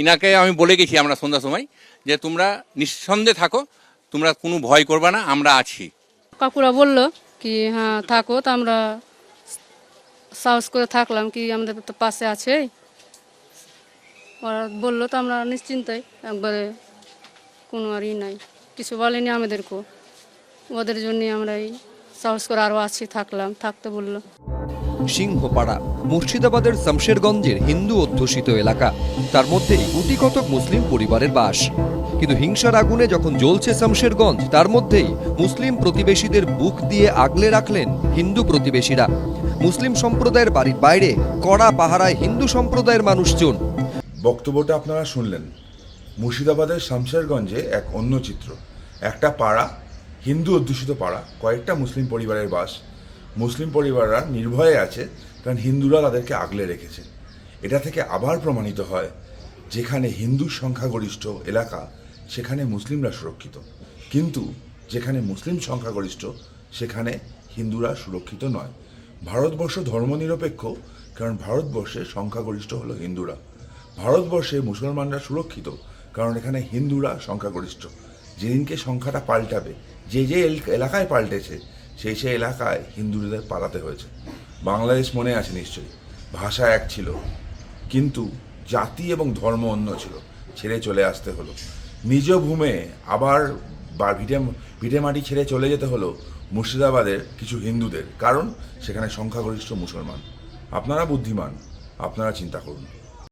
ইনাকে আমি বলে গেছি আমরা সন্ধ্যার সময় যে তোমরা নিঃসন্দেহে থাকো, তোমরা কোনো ভয় করবে না, আমরা আছি। কাকুরা বলল কি হ্যাঁ থাকো, তো আমরা সাহস করে থাকলাম কি আমাদের তো পাশে আছে। ওরা বলল, তো আমরা নিশ্চিন্তাই, একবারে কোনো আর ই নাই, কিছু বলেনি আমাদেরকেও। ওদের জন্যে আমরা এই সাহস করে আরও আছি, থাকলাম। থাকতে বলল। সিংহপাড়া, মুর্শিদাবাদের শামশেরগঞ্জের হিন্দু অধ্যুষিত এলাকা। তার মধ্যেই গুটি কতক মুসলিম পরিবারের বাস। কিন্তু হিংসার আগুনে যখন জ্বলছে শামশেরগঞ্জ, তার মধ্যেই মুসলিম প্রতিবেশীদের বুক দিয়ে আগলে রাখলেন হিন্দু প্রতিবেশীরা। মুসলিম সম্প্রদায়ের বাড়ির বাইরে কড়া পাহারায় হিন্দু সম্প্রদায়ের মানুষজন। বক্তব্যটা আপনারা শুনলেন। মুর্শিদাবাদের শামশেরগঞ্জে এক অন্য চিত্র। একটা পাড়া, হিন্দু অধ্যুষিত পাড়া, কয়েকটা মুসলিম পরিবারের বাস। মুসলিম পরিবাররা নির্ভয়ে আছে, কারণ হিন্দুরা তাদেরকে আগলে রেখেছে। এটা থেকে আবার প্রমাণিত হয়, যেখানে হিন্দু সংখ্যাগরিষ্ঠ এলাকা, সেখানে মুসলিমরা সুরক্ষিত। কিন্তু যেখানে মুসলিম সংখ্যাগরিষ্ঠ, সেখানে হিন্দুরা সুরক্ষিত নয়। ভারতবর্ষ ধর্মনিরপেক্ষ, কারণ ভারতবর্ষে সংখ্যাগরিষ্ঠ হলো হিন্দুরা। ভারতবর্ষে মুসলমানরা সুরক্ষিত, কারণ এখানে হিন্দুরা সংখ্যাগরিষ্ঠ। যেদিনকে সংখ্যাটা পাল্টাবে, যে যে এলাকায় পাল্টেছে সেই সেই এলাকায় হিন্দুদের পালাতে হয়েছে। বাংলাদেশ মনে আছে নিশ্চয়ই। ভাষা এক ছিল। কিন্তু জাতি এবং ধর্ম অন্য ছিল। ছেড়ে চলে আসতে হলো। নিজ ভূমে আবার বা ভিটে মাটি ছেড়ে চলে যেতে হলো মুর্শিদাবাদের কিছু হিন্দুদের। কারণ সেখানে সংখ্যাগরিষ্ঠ মুসলমান। আপনারা বুদ্ধিমান। আপনারা চিন্তা করুন।